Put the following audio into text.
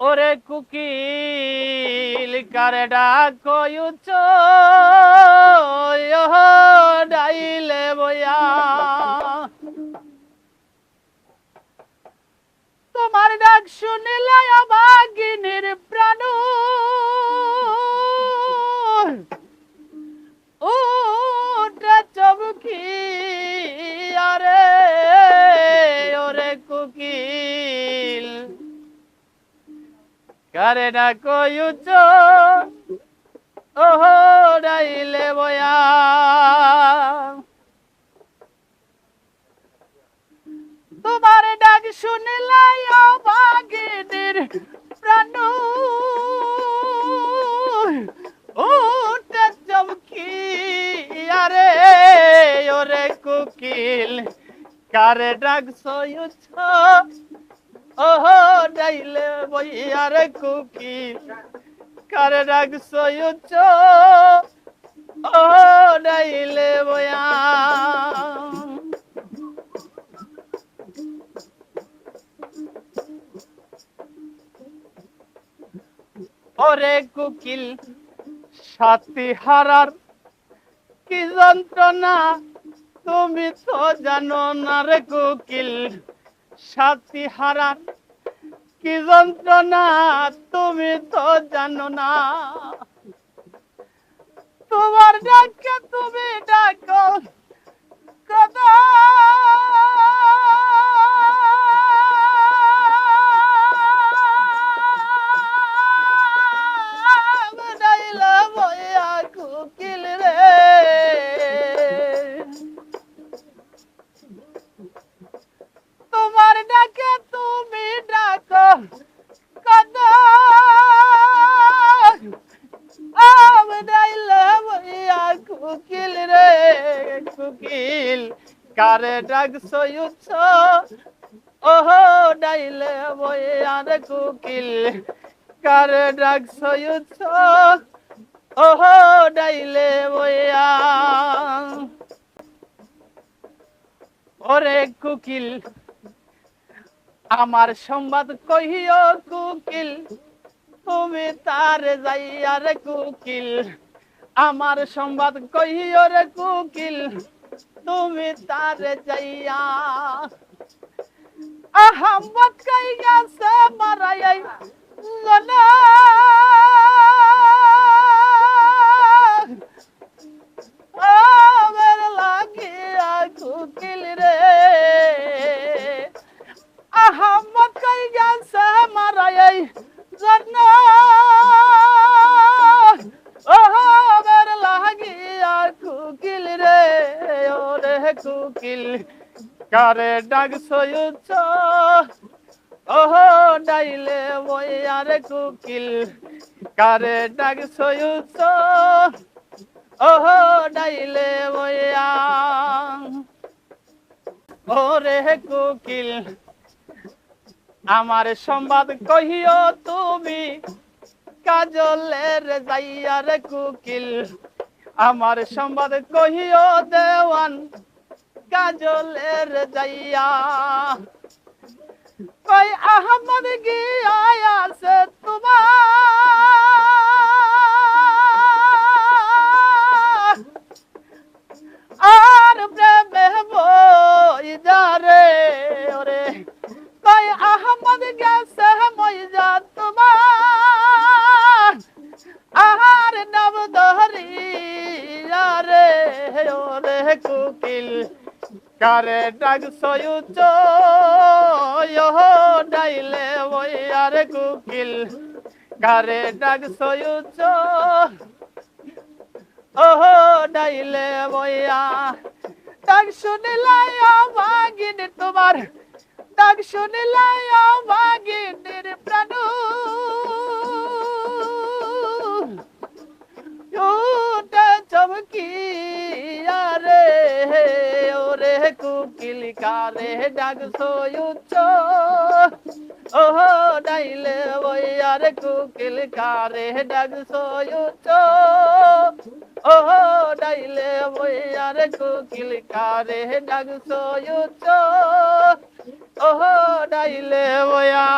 ওরে কুকিল কারে ডাকো ডাইলে বয়া তোমার ডাক শুনিলে অবাগিনীর প্রাণ। কারে না কয়ুচ ওহো, ডাইলে বয়া। তোমার ডাক শুনিলাই বাগিনীর প্রাণ। উঠে চমকি, আরে, ওরে কুকিল, কারে ডাক সয়ুছ ওহো, ডাইলে বইয়ারে কুকিল কারে ডাক সয়ুছ ওহো, ডাইলে বয়া ওরে কুকিল, সাথী হারার কি যন্ত্রণা? তুমি তো জানো না রে কুকিল। সাথী হারান। কি যন্ত্রণা তুমি তো জানো না। তোমার ডাকে তুমি ডাকো। কারে ডাক সয়ুচ্ছ ওহো ডাইলে বইয়া রে কুকিল। কারে ডাক সয়ুচ্ছ ওহো ডাইলে বইয়া ওরে কুকিল, আমার সংবাদ কহিও কুকিল, তুমি তার যাইয়া রে কুকিল। আমার সংবাদ কহিও রে কুকিল তুমি তার যাইয়া। আহম্মদ কাই গেছে মারাই জনা আমার লাগিয়া কুকিল রে। আহম্মদ কই কুকিল কারে ডাক সয়ুচ্ছ ওহ, ডাইলে বইয়ারে কুকিল কারে ডাক সয়ুচ্ছ ওহ, ডাইলে বইয়া ওরে কুকিল, আমার সংবাদ কহিও তুমি, কাজলের যাইয়ার কুকিল, আমার সংবাদ কহিও দেওয়ান কাজলের যাইয়া। কই আহমদ গিয়া আছে তোমার। আর প্রেমে বই যা রে, ওরে। কই আহমদ গেছে মই যা তোমার। আর নাম ধরি রে, ওরে কুকিল। কারে ডাক সয়ুচ ডাইলে ওই আর কুকিল কারে ডাক সয়ুচ ওহো ডাইলে বইয়া ডাক শুনিলাই ভাগিন তোমার, ডাক শুনিলাই ভাগিনের প্রাণ। চমকি কুকিল কারে ডাক সয়ুচ্চ ওহো, ডাইলে বইয়ার কুকিল কারে ডাক সয়ুচ্চ ওহো, ডাইলে বইয়ার কুকিল কারে ডাক সয়ুচ্চ ওহো, ডাইলে বয়া